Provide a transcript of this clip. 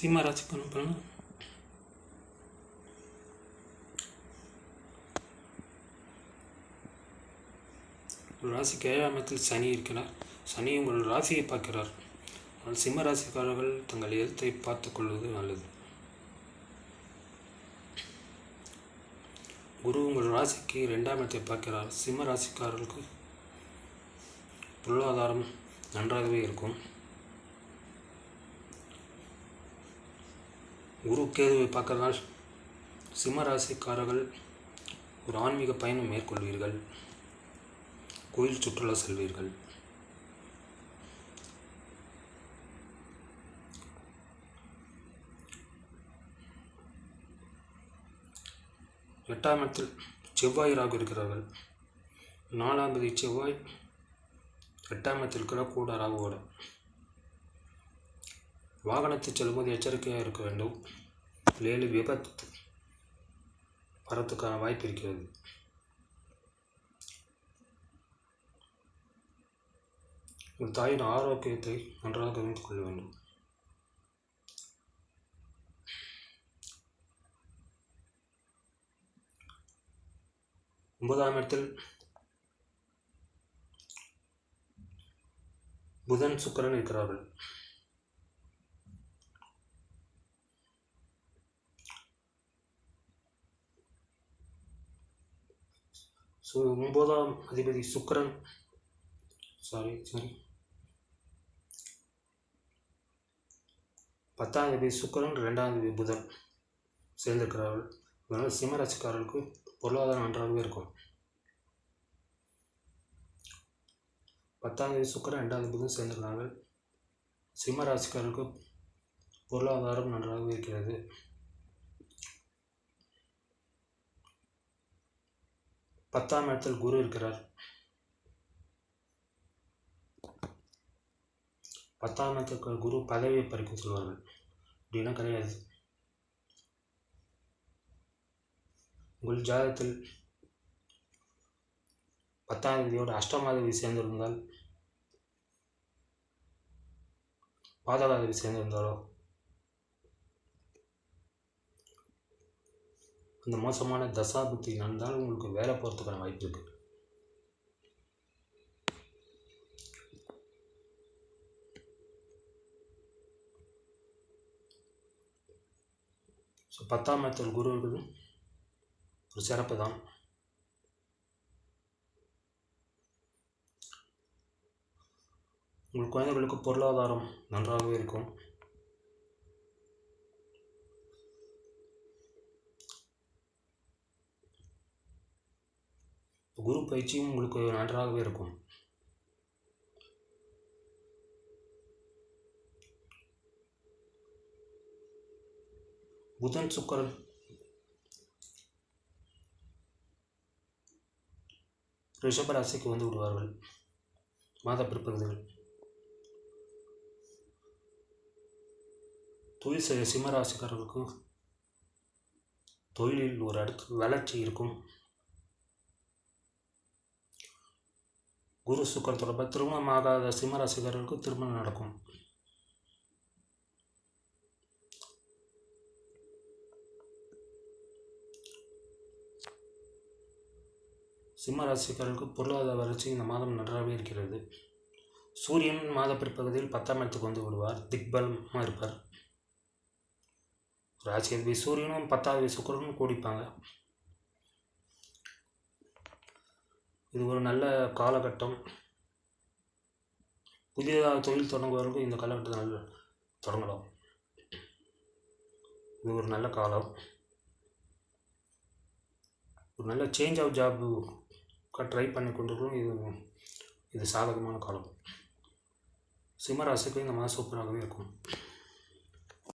சிம்ம ராசிக்கு அனுப்பணும் ஒரு ராசிக்கு ஏழாம் இடத்தில் சனி இருக்கிறார் சனி உங்கள் ராசியை பார்க்கிறார் ஆனால் சிம்ம ராசிக்காரர்கள் தங்கள் எழுத்தை பார்த்துக் கொள்வது நல்லது குரு உங்கள் ராசிக்கு ரெண்டாம் இடத்தை பார்க்கிறார் சிம்ம ராசிக்காரர்களுக்கு பொருளாதாரம் நன்றாகவே இருக்கும் குரு கேதுவை பார்க்கறதால் சிம்மராசிக்காரர்கள் ஒரு ஆன்மீக பயணம் மேற்கொள்வீர்கள். கோயில் சுற்றுலா செல்வீர்கள். எட்டாம் இடத்தில் செவ்வாய் ராகு இருக்கிறார்கள். நாலாம் தேதி செவ்வாய் எட்டாம் இடத்தில் இருக்கிற கூட ராகுவோட. வாகனத்தில் செல்லும்போது எச்சரிக்கையாக இருக்க வேண்டும். லேலு விபத்து வரத்துக்கான வாய்ப்பு இருக்கிறது. உங்கள் தாயின் ஆரோக்கியத்தை நன்றாக கவனித்துக் கொள்ள வேண்டும். ஒன்பதாம் இடத்தில் புதன் சுக்கிரன் இருக்கிறார்கள். ஸோ ஒன்பதாம் அதிபதி சுக்ரன் சாரி சாரி பத்தாம் அதிபதி சுக்கரன் ரெண்டாம் அதிபதி புதன் சேர்ந்திருக்கிறார்கள். அதனால் சிம்மராசிக்காரர்களுக்கு பொருளாதாரம் நன்றாகவே இருக்கும். பத்தாம் தேதி சுக்கரன் ரெண்டாம் தேதி புதன் சேர்ந்திருக்கிறாங்க சிம்ம ராசிக்காரருக்கு பொருளாதாரம் நன்றாகவே இருக்கிறது. பத்தாம் இடத்தில் குரு இருக்கிறார். பத்தாம் இடத்துக்கு குரு பதவியை பறிக்க சொல்வார்கள். அப்படின்னா கிடையாது. உங்கள் ஜாதகத்தில் பத்தாம் தேதியோடு அஷ்டமாதவி சேர்ந்திருந்தால் பாதகாதேவி சேர்ந்திருந்தாலோ அந்த மோசமான தசாபுத்தி நடந்தால் உங்களுக்கு வேலை போகிறதுக்கான வாய்ப்பு இருக்குது ஸோ பத்தாம் இடத்தில் குரு இருக்குது ஒரு சிறப்பு தான். உங்கள் குழந்தைகளுக்கு பொருளாதாரம் நன்றாகவே இருக்கும். குரு பயிற்சியும் உங்களுக்கு நன்றாகவே இருக்கும். புதன் சுக்கரன். ரிஷபராசிக்கு வந்து விடுவார்கள். மாத பிற்பகுதிகள். தொழில் செய்ய சிம்மராசிக்காரர்களுக்கு தொழிலில் ஒரு அடுத்து வளர்ச்சி இருக்கும். குரு சுக்கர் தொடர்பாக திருமணம் ஆகாத சிம்மராசிக்காரர்களுக்கு திருமணம் நடக்கும். சிம்ம பொருளாதார வளர்ச்சி இந்த மாதம் நன்றாகவே இருக்கிறது. சூரியன் மாத பிற்பகுதியில் பத்தாம் இடத்துக்கு வந்து விடுவார். திக்பலமாக இருப்பார். ராசியதிபதி சூரியனும் பத்தாவது சுக்கரனும் கூடிப்பாங்க. இது ஒரு நல்ல காலகட்டம். புதியதாக தொழில் தொடங்குவதற்கும் இந்த காலகட்டத்தை நல்ல தொடங்கலாம். இது ஒரு நல்ல காலம். ஒரு நல்ல சேஞ்ச் ஆஃப் ஜாபு ட்ரை பண்ணி கொண்டிருக்கிறோம். இது இது சாதகமான காலம். சிம்மராசிக்கு இந்த மாதம் சூப்பராகவே இருக்கும்.